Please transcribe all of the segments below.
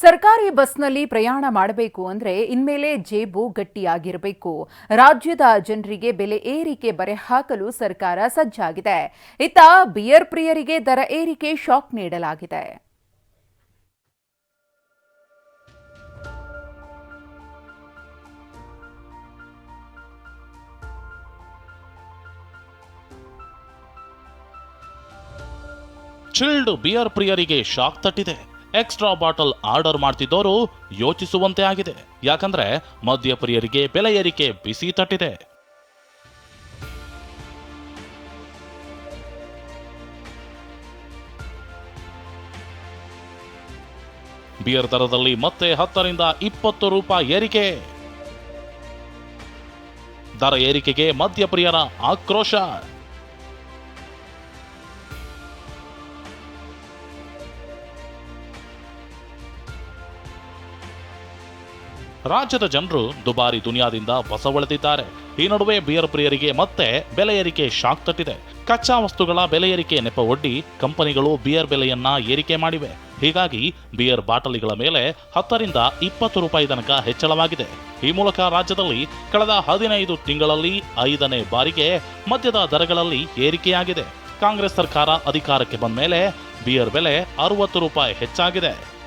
ಸರ್ಕಾರಿ ಬಸ್ನಲ್ಲಿ ಪ್ರಯಾಣ ಮಾಡಬೇಕು ಅಂದ್ರೆ ಇನ್ಮೇಲೆ ಜೇಬು ಗಟ್ಟಿಯಾಗಿರಬೇಕು. ರಾಜ್ಯದ ಜನರಿಗೆ ಬೆಲೆ ಏರಿಕೆ ಬರೆ ಹಾಕಲು ಸರ್ಕಾರ ಸಜ್ಜಾಗಿದೆ. ಇತ್ತ ಬಿಯರ್ ಪ್ರಿಯರಿಗೆ ದರ ಏರಿಕೆ ಶಾಕ್ ನೀಡಲಾಗಿದೆ. ಚಿಲ್ಡ್ ಬಿಯರ್ ಪ್ರಿಯರಿಗೆ ಶಾಕ್ ತಟ್ಟಿದೆ. ಎಕ್ಸ್ಟ್ರಾ ಬಾಟಲ್ ಆರ್ಡರ್ ಮಾಡ್ತಿದ್ದವರು ಯೋಚಿಸುವಂತೆ ಆಗಿದೆ. ಯಾಕಂದ್ರೆ ಮದ್ಯಪ್ರಿಯರಿಗೆ ಬೆಲೆ ಏರಿಕೆ ಬಿಸಿ ತಟ್ಟಿದೆ. ಬಿಯರ್ ದರದಲ್ಲಿ ಮತ್ತೆ ಹತ್ತರಿಂದ ಇಪ್ಪತ್ತು ರೂಪಾಯಿ ಏರಿಕೆ. ದರ ಏರಿಕೆಗೆ ಮದ್ಯಪ್ರಿಯರ ಆಕ್ರೋಶ. ರಾಜ್ಯದ ಜನರು ದುಬಾರಿ ದುನಿಯಾದಿಂದ ಹೊಸವಳೆದಿದ್ದಾರೆ ಈ ನಡುವೆ ಬಿಯರ್ ಪ್ರಿಯರಿಗೆ ಮತ್ತೆ ಬೆಲೆ ಏರಿಕೆ ಶಾಕ್ ತಟ್ಟಿದೆ. ಕಚ್ಚಾ ವಸ್ತುಗಳ ಬೆಲೆ ಏರಿಕೆ ನೆಪ ಒಡ್ಡಿ ಕಂಪನಿಗಳು ಬಿಯರ್ ಬೆಲೆಯನ್ನ ಏರಿಕೆ ಮಾಡಿವೆ. ಹೀಗಾಗಿ ಬಿಯರ್ ಬಾಟಲಿಗಳ ಮೇಲೆ ಹತ್ತರಿಂದ ಇಪ್ಪತ್ತು ರೂಪಾಯಿ ತನಕ ಹೆಚ್ಚಳವಾಗಿದೆ. ಈ ಮೂಲಕ ರಾಜ್ಯದಲ್ಲಿ ಕಳೆದ ಹದಿನೈದು ತಿಂಗಳಲ್ಲಿ ಐದನೇ ಬಾರಿಗೆ ಮದ್ಯದ ದರಗಳಲ್ಲಿ ಏರಿಕೆಯಾಗಿದೆ. ಕಾಂಗ್ರೆಸ್ ಸರ್ಕಾರ ಅಧಿಕಾರಕ್ಕೆ ಬಂದ ಮೇಲೆ ಬಿಯರ್ ಬೆಲೆ ಅರವತ್ತು ರೂಪಾಯಿ ಹೆಚ್ಚಾಗಿದೆ.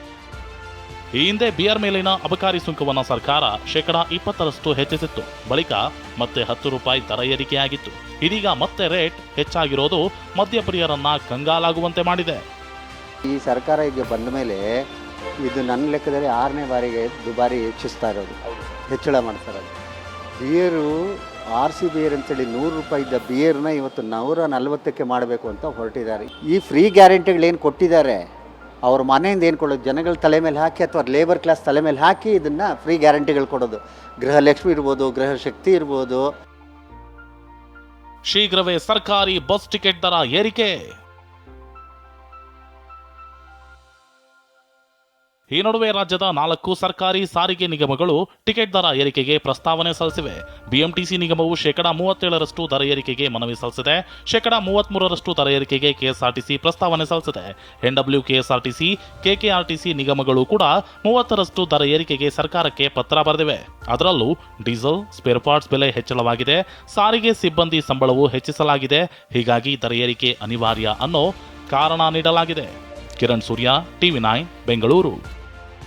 ಈ ಹಿಂದೆ ಬಿಯರ್ ಮೇಲಿನ ಅಬಕಾರಿ ಸುಂಕವನ್ನು ಸರ್ಕಾರ ಶೇಕಡಾ ಇಪ್ಪತ್ತರಷ್ಟು ಹೆಚ್ಚಿಸಿತ್ತು. ಬಳಿಕ ಮತ್ತೆ ಹತ್ತು ರೂಪಾಯಿ ದರ ಏರಿಕೆಯಾಗಿತ್ತು. ಇದೀಗ ಮತ್ತೆ ರೇಟ್ ಹೆಚ್ಚಾಗಿರೋದು ಮದ್ಯಪ್ರಿಯರನ್ನ ಕಂಗಾಲಾಗುವಂತೆ ಮಾಡಿದೆ. ಈ ಸರ್ಕಾರ ಈಗ ಬಂದ ಮೇಲೆ ಇದು ನನ್ನ ಲೆಕ್ಕದಲ್ಲಿ ಆರನೇ ಬಾರಿಗೆ ದುಬಾರಿ ಹೆಚ್ಚಿಸ್ತಾ ಇರೋದು. ಹೆಚ್ಚಳ ಮಾಡ್ತಾರೆ ಬಿಯರು, ಆರ್ ಸಿ ಬಿಯರ್ ಅಂತೇಳಿ ನೂರು ರೂಪಾಯಿ ಇದ್ದ ಬಿಯರ್ನ ಇವತ್ತು ನೂರ ನಲ್ವತ್ತಕ್ಕೆ ಮಾಡಬೇಕು ಅಂತ ಹೊರಟಿದ್ದಾರೆ. ಈ ಫ್ರೀ ಗ್ಯಾರಂಟಿಗಳೇನು ಕೊಟ್ಟಿದ್ದಾರೆ? ಅವ್ರ ಮನೆಯಿಂದ ಏನು ಕೊಡೋದು? ಜನಗಳ ತಲೆ ಮೇಲೆ ಹಾಕಿ ಅಥವಾ ಲೇಬರ್ ಕ್ಲಾಸ್ ತಲೆ ಮೇಲೆ ಹಾಕಿ ಇದನ್ನು ಫ್ರೀ ಗ್ಯಾರಂಟಿಗಳು ಕೊಡೋದು. ಗೃಹಲಕ್ಷ್ಮಿ ಇರ್ಬೋದು ಗೃಹ ಶಕ್ತಿ ಇರ್ಬೋದು. ಶೀಘ್ರವೇ ಸರ್ಕಾರಿ ಬಸ್ ಟಿಕೆಟ್ ದರ ಏರಿಕೆ. ಈ ನಡುವೆ ರಾಜ್ಯದ ನಾಲ್ಕು ಸರ್ಕಾರಿ ಸಾರಿಗೆ ನಿಗಮಗಳು ಟಿಕೆಟ್ ದರ ಏರಿಕೆಗೆ ಪ್ರಸ್ತಾವನೆ ಸಲ್ಲಿಸಿವೆ. ಬಿಎಂಟಿಸಿ ನಿಗಮವು ಶೇಕಡಾ ಮೂವತ್ತೇಳರಷ್ಟು ದರ ಏರಿಕೆಗೆ ಮನವಿ ಸಲ್ಲಿಸಿದೆ. ಶೇಕಡಾ ಮೂವತ್ಮೂರರಷ್ಟು ದರ ಏರಿಕೆಗೆ ಕೆಎಸ್ಆರ್ಟಿಸಿ ಪ್ರಸ್ತಾವನೆ ಸಲ್ಲಿಸಿದೆ. ಎನ್ಡಬ್ಲ್ಯೂ ಕೆಎಸ್ಆರ್ಟಿಸಿ, ಕೆಕೆಆರ್ಟಿಸಿ ನಿಗಮಗಳು ಕೂಡ ಮೂವತ್ತರಷ್ಟು ದರ ಏರಿಕೆಗೆ ಸರ್ಕಾರಕ್ಕೆ ಪತ್ರ ಬರೆದಿವೆ. ಅದರಲ್ಲೂ ಡೀಸೆಲ್, ಸ್ಪೇರ್ ಪಾರ್ಟ್ಸ್ ಬೆಲೆ ಹೆಚ್ಚಳವಾಗಿದೆ. ಸಾರಿಗೆ ಸಿಬ್ಬಂದಿ ಸಂಬಳವು ಹೆಚ್ಚಿಸಲಾಗಿದೆ. ಹೀಗಾಗಿ ದರ ಏರಿಕೆ ಅನಿವಾರ್ಯ ಅನ್ನೋ ಕಾರಣ ನೀಡಲಾಗಿದೆ. Kiran Surya TV nine Bengaluru.